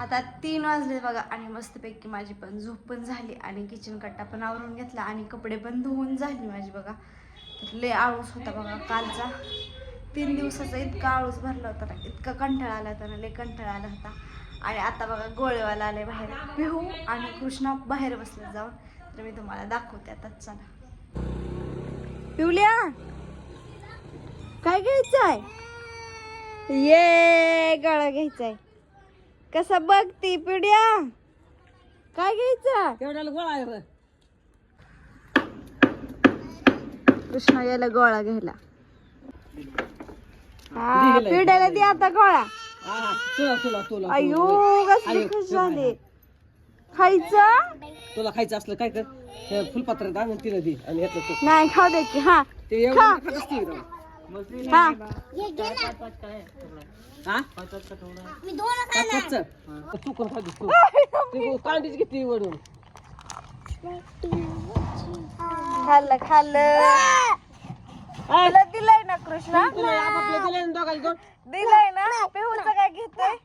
आता तीन वाजले बघा आणि मस्तपैकी माझी पण झोप पण झाली आणि किचन कट्टा पण आवरून घेतला आणि कपडे पण धुवून झाली माझी बघा. तर लय आळूस होता बघा कालचा. तीन दिवसाचा इतका आळूस भरला होता ना इतका कंटाळा आला होता ना लय कंटाळा आला होता. आणि आता बघा गोळेवाला आले बाहेर. पिहू आणि कृष्णा बाहेर बसले जाऊन. तर मी तुम्हाला दाखवते आता चला. पिवल्या काय घ्यायचं आहे ये गळा घ्यायचा आहे कसा बघती पिढ्या काय घ्यायचं तेवढ्याला गोळा आहे बघ. कृष्णा याला गोळा घ्यायला हा पिढ्याला दे आता गोळा हा, हा. तुला तुला तुला अयो. कसले खुश. झाले खायचं तुला खायचं असलं काय कर फुलपात्रात आणून तिला दे आणि यातलं तू नाही खाऊ दे की हा ते एवढं खा. खात असते एकदम. कांदीच किती वडून खाल्लं खाल्लं. दिलंय ना कृष्णा? दिलंय ना पेहूचं काय घेतोय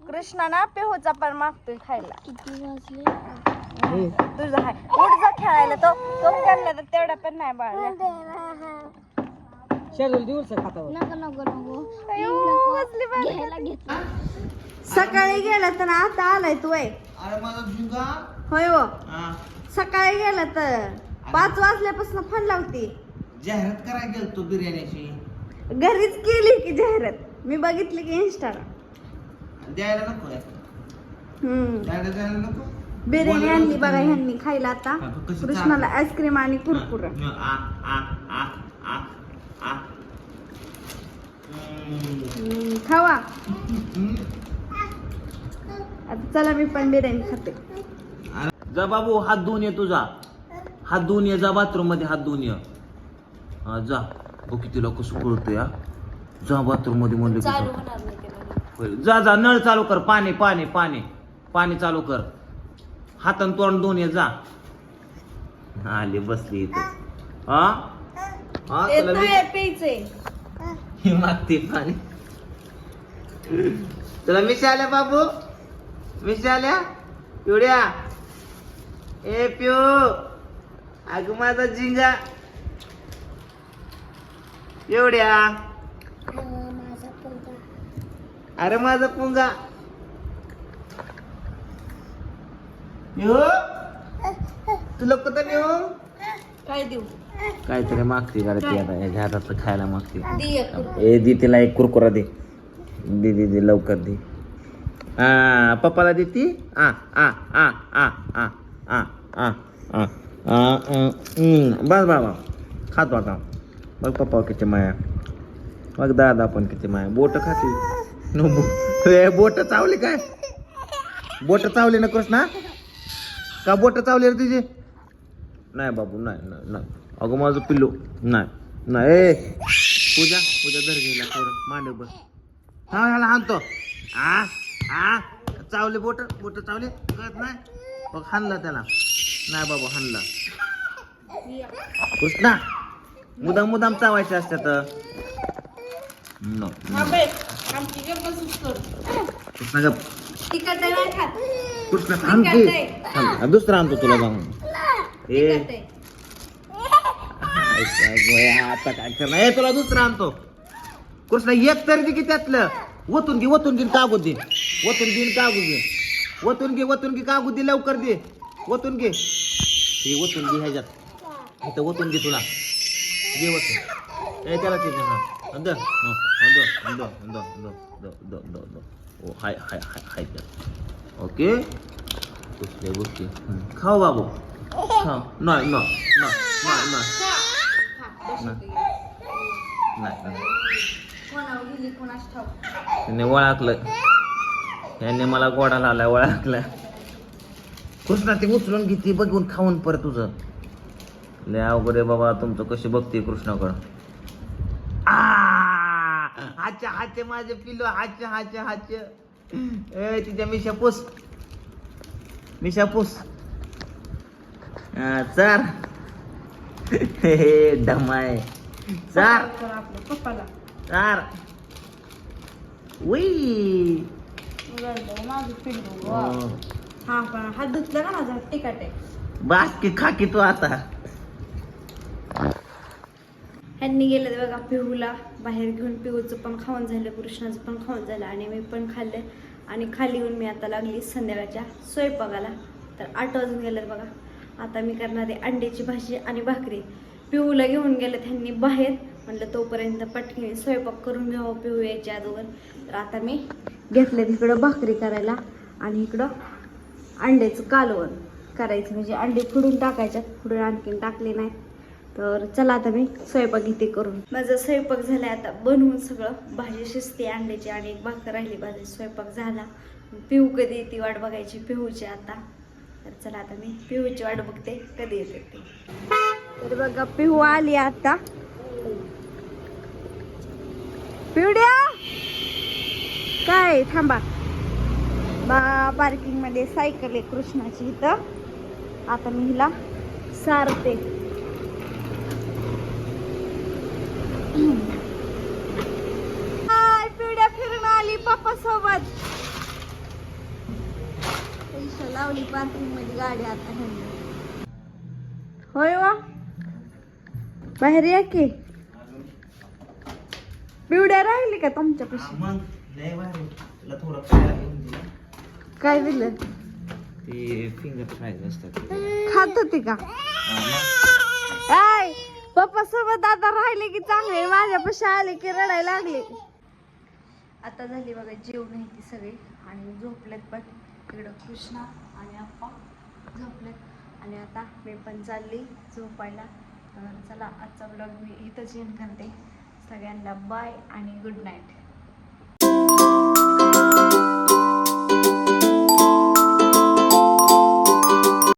कृष्णा ना पेहूचा पण मागतोय खायला. तुझा उठ जा खेळायला. तो तो तर तेवढा पण नाही बाळ शेड्यूल दिवस खातावर. सकाळी गेला तर आता आलाय तू आहे अरे माझा झुंगा होय हो. हा. सकाळी गेला तर पाच वाजल्यापासून फोन लावते. जाहिरात करायला गेलतो बिर्याणीची. घरीच केली की जाहिरात. मी बघितली की इंस्टाला द्यायला नको आहे. हम्म. द्यायला द्यायला नको. बिर्याणी आणली नको बघा. ह्यांनी खायला आता. हा, तो कृष्णाला? आईस्क्रीम आणि कुरकुर. आ, आ, आ, आ, आ. हम्म. खावा. आता चला मी पण बिर्याणी खाते. जा बाबू हात धुवून ये तुझा हात धुवून ये जा बाथरूममध्ये हात धुवून ये. हा जा. बघ किती लोक सुकळतोय हा. जा बाथरूममध्ये म्हणलं की जा. होय. जा जा. नळ चालू कर. पाणी पाणी पाणी. पाणी चालू कर. हातान तोंड धुवून ये जा. आली बसली इथं. हा? हा तुला मी- प्यायचंय. ही मागते पाणी तुला मिशा आल्या बाबू. मिशा आल्या. पिवड्या ए पिऊ अग माझा झिंगा. एवढ्या. अरे माझा पुंगा. पिऊ तुला कुठं नेऊ? काय देऊ काहीतरी मागते गाडी ती आता याच्या हातात खायला मागते दे एक कुरकुर. ए दे तिला एक कुरकुरा दे दे दे दे लवकर दे आ पप्पाला देती आ आ आ आ आ आ आ आ बस बाबा खातो आता बघ पप्पा किती माया बघ दादा पण किती माया बोट खाते नो बो- ए, बोट चावली काय बोट चावली ना कृष्णा का बोट चावली रे तुझी नाही बाबू नाही नाही नाही. अगं माझं पिल्लू नाही नाही. ए पूजा पूजा धर गेला थोडं मांडव बस. हा ह्याला हाणतो. आ आ चावले बोट बोट चावले? कळत नाही? बघ हाणला त्याला. नाही बाबा हाणला. कृष्णा मुदाम मुदाम चावायचे असतात कृष्णा गप कृष्णा. दुसरा आणतो तुला जाऊन. आता काय तुला दुसरा आणतो. कृष्णा एक तर दे की त्यातलं. ओतून घे ओतून घेईन कागू दे. ओतून घेईन कागू घे ओतून घे ओतून घे कागू दे लवकर दे. ओतून घे. हे ओतून घे ह्याच्यात. इथं ओतून घे तुला. घे ओतून. त्याला ते ओ हाय हाय हाय हाय ओके? कुठल्या गोष्टी? खाऊ बाबू. खाऊ नाही नाही नाही नाही नाही त्याने ओळखलं त्याने मला गोडा लावला ओळखलं कृष्णा ते उचलून घेते बघून खाऊन परत तुझं लय अवघड आहे बाबा तुमचं कशी बघते कृष्णाकडं आ, हाचे हाचे माझे पिलो हाचे हाचे हाचे. ए तिच्या मिशा पुस. मिशा पुस. चार. हे, हे, चार. पप्पाला चार. उई. माझं हा. पण हात धुतला का माझा तिखट आहे बास की खाकी तू आता. ह्यांनी गेलं बघा पिहूला. बाहेर घेऊन पिहूचं पण खाऊन झालं कृष्णाचं पण खाऊन झालं आणि मी पण खाल्लं. आणि खाली येऊन मी आता लागली संध्याकाळच्या स्वयंपाकाला. तर आठ वाजून गेलेत बघा. आता मी करणार आहे अंड्याची भाजी आणि भाकरी. पिऊला घेऊन गेलं त्यांनी बाहेर. म्हटलं तोपर्यंत पटकन स्वयंपाक करून घ्यावं पिऊ यायच्या अगोदर. तर आता मी घेतलं तिकडं भाकरी करायला आणि इकडं अंड्याचं कालवण करायचं. म्हणजे अंडे फुडून टाकायच्यात फुडून आणखीन टाकले नाही. तर चला आता मी स्वयंपाक घेते करून. माझा स्वयंपाक झाला आता बनवून सगळं. भाजी शिजते अंड्याची आणि एक भाकर राहिली. भाजी स्वयंपाक झाला. पिऊ कधी येते वाट बघायची पिऊची आता. तर चला आता मी पिहूची वाट बघते कधी येते ते. तर बघा पिहू आली आता. पिवड्या! काय थांबा. बा पार्किंगमध्ये सायकल आहे कृष्णाची इथं. आता मी हिला सारते. हाय, पिवड्या फिरून आली पप्पा सोबत पैसे लावली पार्किंगमध्ये गाडी आता होय वा. बाहेर या की. पिवड्या राहिली का तुमच्यापाशी? मग लय भारी. तुला थोडं खायला घेऊन दे काय दिलं? ते फिंगर फ्राईज असतात. खात होती का? पप्पा सोबत आता राहिले की चांगले. माझ्यापाशी आले की रडायला लागले. आता झाली बघा जेवण आहे ती सगळी. आणि झोपलेत पण. इकडं कृष्णा आणि आप्पा झोपले. आणि आता मी पण चालली झोपायला. तर चला आजचा ब्लॉग मी इथंच येऊन करते. सगळ्यांना बाय आणि गुड नाईट